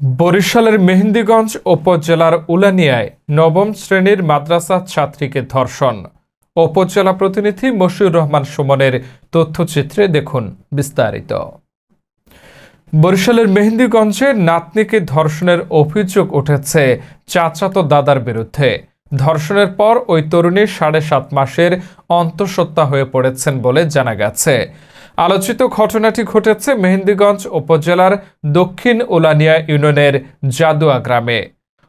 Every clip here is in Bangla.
বরিশালের মেহেন্দিগঞ্জ উপজেলার উলানিয়ায় নবম শ্রেণির মাদ্রাসা ছাত্রীকে ধর্ষণ। উপজেলা প্রতিনিধি মশিউর রহমান সুমনের তথ্যচিত্রে দেখুন বিস্তারিত। বরিশালের মেহেন্দিগঞ্জে নাতনিকে ধর্ষণের অভিযোগ উঠেছে চাচাতো দাদার বিরুদ্ধে। ধর্ষণের পর ওই তরুণী সাড়ে সাত মাসের অন্তঃসত্ত্বা হয়ে পড়েছেন বলে জানা গেছে। আলোচিত ঘটনাটি ঘটেছে মেহেন্দিগঞ্জ উপজেলার দক্ষিণ উলানিয়া ইউনিয়নের জাদুয়া গ্রামে।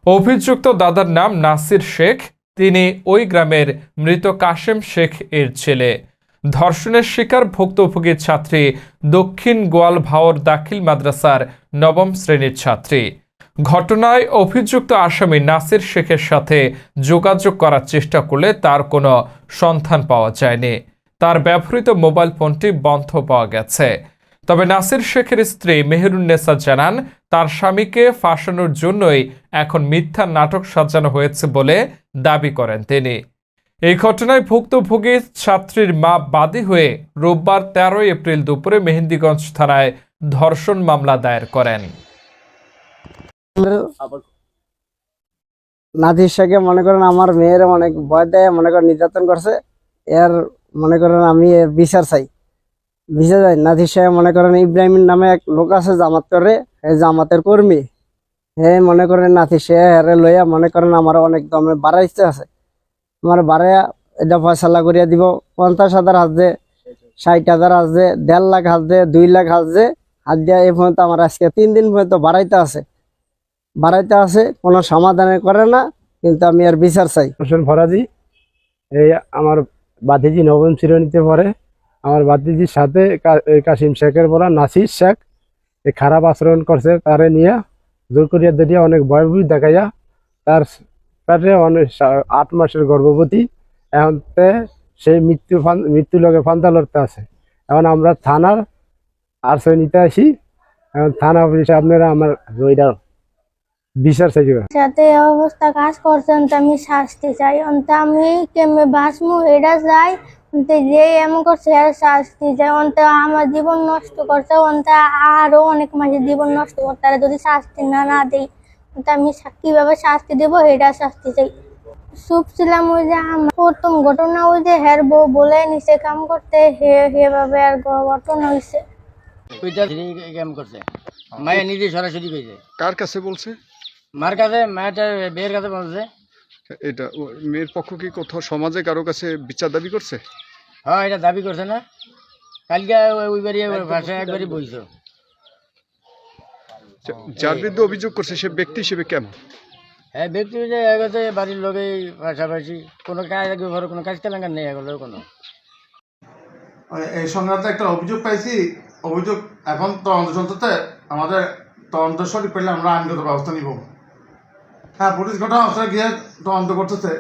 অভিযুক্ত দাদার নাম নাসির শেখ, তিনি ওই গ্রামের মৃত কাশেম শেখ এর ছেলে। ধর্ষণের শিকার ভুক্তভোগী ছাত্রী, দক্ষিণ গোয়াল ভাওর দাখিল মাদ্রাসার নবম শ্রেণির ছাত্রী। ঘটনায় অভিযুক্ত আসামি নাসির শেখের সাথে যোগাযোগ করার চেষ্টা করলে তার কোনো সন্ধান পাওয়া যায়নি। তার ব্যবহৃত মোবাইল ফোনটি বন্ধ পাওয়া গেছে। তবে নাসির শেখের স্ত্রী মেহেরুন্নেসা জানান, তার স্বামীকে ফাঁসানোর জন্যই এখন মিথ্যা নাটক সাজানো হয়েছে বলে দাবি করেন তিনি। এই ঘটনায় ভুক্তভোগী ছাত্রীর মা বাদী হয়ে রোববার তেরোই এপ্রিল দুপুরে মেহেন্দিগঞ্জ থানায় ধর্ষণ মামলা দায়ের করেন। নাদির শেখে মনে করেন আমার মেয়ের অনেক ভয় দেয়, মনে করেন নির্যাতন করছে। এর মনে করেন আমি বিচার চাই। বিচার চাই। নাদির সাহেব মনে করেন ইব্রাহিমের নামে এক লোক আছে জামাত করে এই জামাতের কর্মী। হে মনে করেন নাতি হেরে লইয়া মনে করেন আমার অনেক দমে বাড়াই ইচ্ছে আছে। আমার বাড়াইয়া এটা ফয়সালা করিয়া দিব। পঞ্চাশ হাজার হাত দে ষাট হাজার হাত দে দেড় লাখ হাত দে দুই লাখ হাত দে হাত দিয়া এই পর্যন্ত আমার আজকে তিন দিন পর্যন্ত বাড়াইতে আছে। বাড়াইতে আছে, কোনো সমাধানে করে না, কিন্তু আমি আর বিচার চাই। হোসেন ফরাজি, এই আমার বাতিজি নবম শ্রেণীতে পড়ে আমার বাতিজির সাথে কা- এই কাসিম শেখের বলা নাসির শেখ খারাপ আচরণ করছে তারে নিয়ে। জোর করিয়া দিয়ে অনেক ভয়ভূত দেখাইয়া তার পেটে অনেক আট মাসের গর্ভবতী। এখন সেই মৃত্যু মৃত্যু লগে ফান্তা লড়তে আছে। এখন আমরা থানার আশ্রয় নিতে আসি। এখন থানা অফিসে আপনারা আমার ওইটা বিচার চাইবে সাথে অবস্থা কাজ করছেন তো আমি শাস্তি চাই অন্ত আমি কেমনে বাঁচমু এটা চাই অন্ত যে এমন করছে এর শাস্তি চাই। অন্ত আমার জীবন নষ্ট করছে অন্ত আরও অনেক মাসের জীবন নষ্ট করতে যদি শাস্তি না না দিই অন্ত আমি কীভাবে শাস্তি দেবো এটা শাস্তি চাই। চুপ ছিলাম ওই যে আমার প্রথম ঘটনা ওই যে হের বউ বলে নিচে কাম করতে হে সেভাবে আর ঘটনা হয়েছে ওইটা করছে। মায়ের নিজে সরাসরি কইছে। কার কাছে বলছে? মার কাছে মায়ের বের কাছে বলছে। এটা মেয়ের পক্ষ কি কোথাও সমাজে কারও কাছে বিচার দাবি করছে? হ্যাঁ এটা দাবি করছে না। কালকে ওই- বাড়ি ভাষায় একবারই বইছো। যা- যার বিরুদ্ধে অভিযোগ করছে সে ব্যক্তি হিসেবে কেমন? হ্যাঁ ব্যক্তি যে এগোতে বাড়ির লোকেই পাশাপাশি। কোনো কাজ ঘরে কোনো কাজ কেলাঙ্কার নেই এগুলো কোনো। এই সংক্রান্ত একটা অভিযোগ পাইছি। অভিযোগ এখন তদন্ত চলতেছে। আমাদের তদন্ত সঠিক পেলে আমরা আইনগত ব্যবস্থা নিব। হ্যাঁ পুলিশ ঘটনাস্থলে গিয়ে তদন্ত করতেছে।